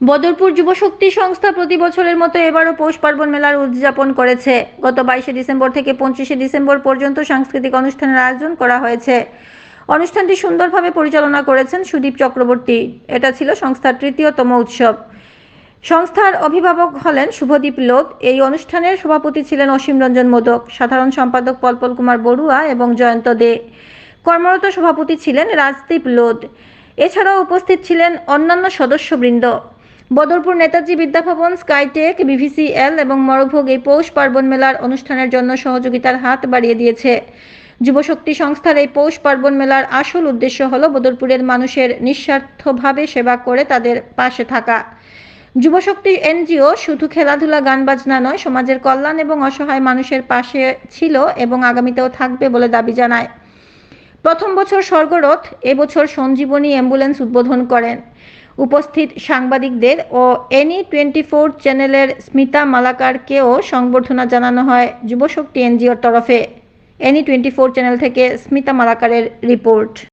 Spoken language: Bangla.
বদরপুর যুবশক্তি সংস্থা প্রতি বছরের মতো এবারও পৌষ পার্বণ মেলার উদযাপন করেছে। গত বাইশে ডিসেম্বর থেকে পঁচিশে ডিসেম্বর পর্যন্ত সাংস্কৃতিক অনুষ্ঠানের আয়োজন করা হয়েছে। অনুষ্ঠানটি সুন্দরভাবে পরিচালনা করেছেন সুদীপ চক্রবর্তী। এটা ছিল সংস্থার তৃতীয়তম উৎসব। সংস্থার অভিভাবক হলেন শুভদীপ লোধ এই অনুষ্ঠানের সভাপতি ছিলেন অসীম রঞ্জন মোদক, সাধারণ সম্পাদক পলপল কুমার বড়ুয়া এবং জয়ন্ত দে। কর্মরত সভাপতি ছিলেন রাজদীপ লোধ। এছাড়াও উপস্থিত ছিলেন অন্যান্য সদস্যবৃন্দ। বদরপুর নেতাজি বিদ্যাভবন স্কাইটেক বিভিসিএল এবং মরভোগ এই পৌষ পার্বণ মেলার অনুষ্ঠানের জন্য সহযোগিতার হাত বাড়িয়ে দিয়েছে। যুবশক্তি সংস্থার এই পৌষ পার্বণ মেলার আসল উদ্দেশ্য হল বদরপুরের মানুষের নিঃস্বার্থভাবে সেবা করে তাদের পাশে থাকা। যুবশক্তি এনজিও শুধু খেলাধুলা গান বাজনা নয়, সমাজের কল্যাণ এবং অসহায় মানুষের পাশে ছিল এবং আগামীতেও থাকবে বলে দাবি জানায়। প্রথম বছর স্বর্গরথ এবছর সঞ্জীবনী অ্যাম্বুলেন্স উদ্বোধন করেন। উপস্থিত সাংবাদিকদের ও এনি টোয়েন্টি ফোর চ্যানেলের স্মিতা মালাকারকেও সংবর্ধনা জানানো হয় যুবশক্তি এনজিওর তরফে। এনি টোয়েন্টি ফোর চ্যানেল থেকে স্মিতা মালাকারের রিপোর্ট।